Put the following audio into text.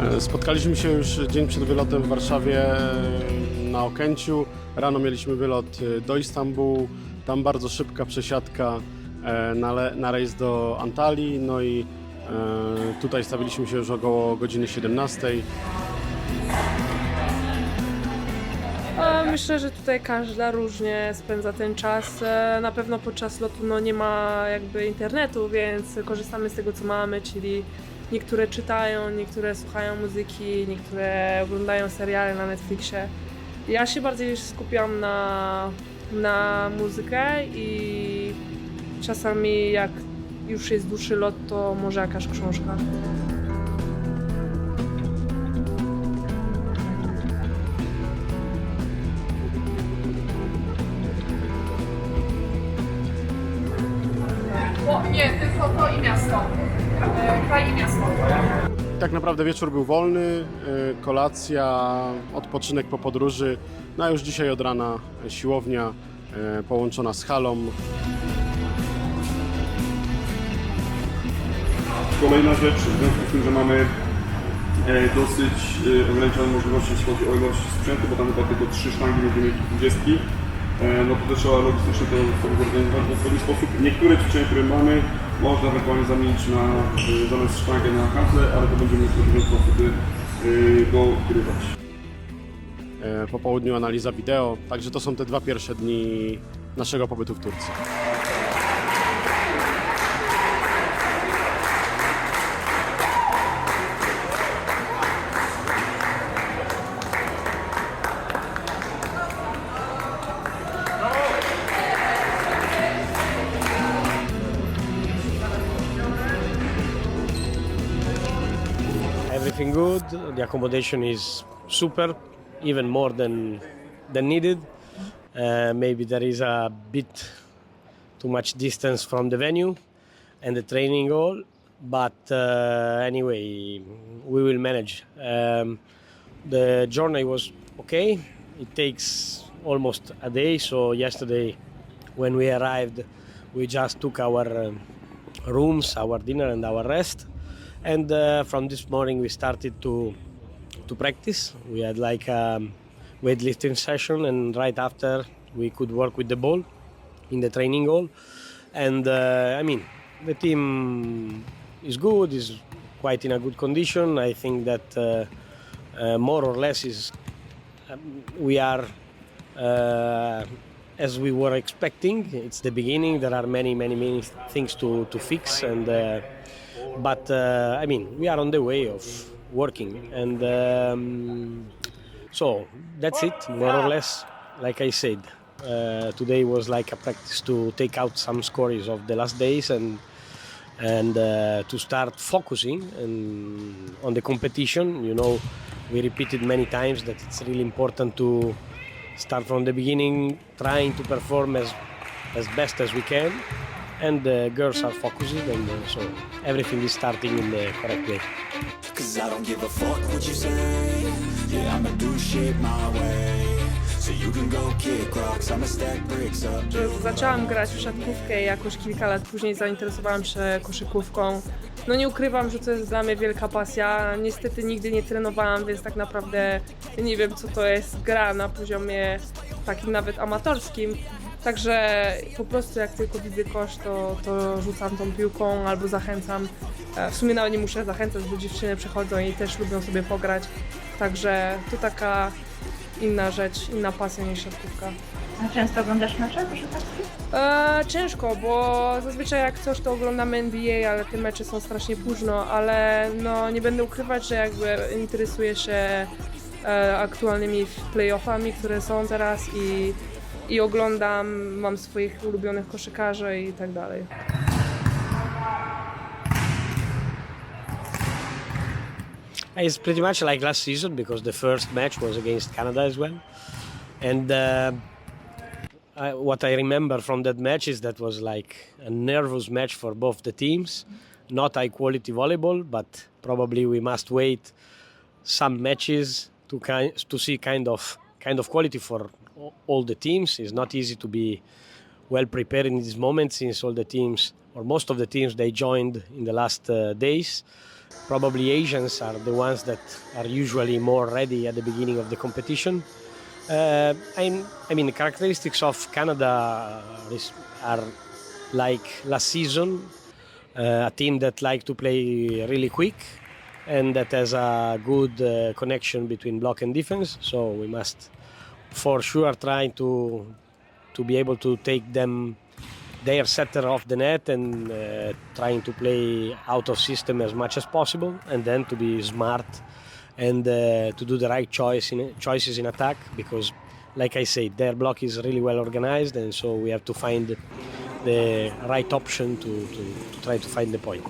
E, Spotkaliśmy się już dzień przed wylotem w Warszawie e, na Okęciu. Rano mieliśmy wylot e, do Istambułu. Tam bardzo szybka przesiadka na, na rejs do Antalii. No i tutaj stawiliśmy się już około godziny 17. Myślę, że tutaj każda różnie spędza ten czas. E, Na pewno podczas lotu no, nie ma jakby internetu, więc korzystamy z tego, co mamy, czyli niektóre czytają, niektóre słuchają muzyki, niektóre oglądają seriale na Netflixie. Ja się bardziej skupiam na, na muzykę i czasami jak już jest dłuższy lot, to może jakaś książka. Nie, tylko to i miasto. Kraj i miasto. Tak naprawdę wieczór był wolny, e, kolacja, odpoczynek po podróży. No a już dzisiaj od rana siłownia e, połączona z halą. Kolejna rzecz, w związku z tym, że mamy e, dosyć e, ograniczone możliwości, jeśli chodzi o ilość sprzętu, bo tam chyba tylko trzy sztangi będziemy mieć 20, e, no to trzeba logistycznie to zorganizować w odpowiedni sposób. Niektóre ćwiczenia, które mamy, można ewentualnie zamienić na, e, zamiast sztangę na handle, ale to będziemy w pewien sposób e, dogrywać. E, Po południu analiza wideo, także to są te dwa pierwsze dni naszego pobytu w Turcji. Everything good. The accommodation is super, even more than than needed. Uh, maybe there is a bit too much distance from the venue and the training hall, but uh, anyway, we will manage. Um, the journey was okay. It takes almost a day. So yesterday, when we arrived, we just took our um, rooms, our dinner, and our rest. And uh, from this morning, we started to to practice. We had like a weightlifting session, and right after, we could work with the ball in the training hall. And uh, I mean, the team is good, is quite in a good condition. I think that uh, uh, more or less is um, we are uh, as we were expecting. It's the beginning. There are many, many, many things to, to fix, and uh, but uh, I mean we are on the way of working, and um, so that's it, more or less. Like I said, uh, today was like a practice to take out some scores of the last days and and uh, to start focusing and on the competition. You know, we repeated many times that it's really important to start from the beginning, trying to perform as as best as we can. And the girls are focused, and uh, so everything is starting in the correct way. Cause I don't give a fuck what you say Yeah, I'ma do shit my way So you can go kick rocks, I'ma stack bricks up że zaczęłam grać w siatkówkę i jakoś kilka lat później zainteresowałam się koszykówką. No nie ukrywam, że to jest dla mnie wielka pasja. Niestety nigdy nie trenowałam, więc tak naprawdę nie wiem co to jest gra na poziomie takim nawet amatorskim. Także po prostu jak tylko widzę kosz, to, to rzucam tą piłką albo zachęcam. E, W sumie nawet nie muszę zachęcać, bo dziewczyny przychodzą i też lubią sobie pograć. Także to taka inna rzecz, inna pasja niż siatkówka. A często oglądasz mecze koszykówki? E, ciężko, bo zazwyczaj jak coś to oglądamy NBA, ale te mecze są strasznie późno, ale no nie będę ukrywać, że jakby interesuję się e, aktualnymi playoffami, które są teraz i, i oglądam, mam swoich ulubionych koszykarzy i tak dalej. It's pretty much like last season because the first match was against Canada as well, and uh, I, what I remember from that match is that was like a nervous match for both the teams. Not high quality volleyball, but probably we must wait some matches to to see kind of kind of quality for all the teams. It's not easy to be well prepared in this moment since all the teams or most of the teams they joined in the last uh, days. Probably Asians are the ones that are usually more ready at the beginning of the competition. Uh, I'm, mean, the characteristics of Canada are like last season, uh, a team that like to play really quick and that has a good uh, connection between block and defense. So we must, for sure, trying to to be able to take them their setter off the net and uh, trying to play out of system as much as possible, and then to be smart and uh, to do the right choice in, choices in attack because, like I said, their block is really well organized, and so we have to find the right option to, to, to try to find the point.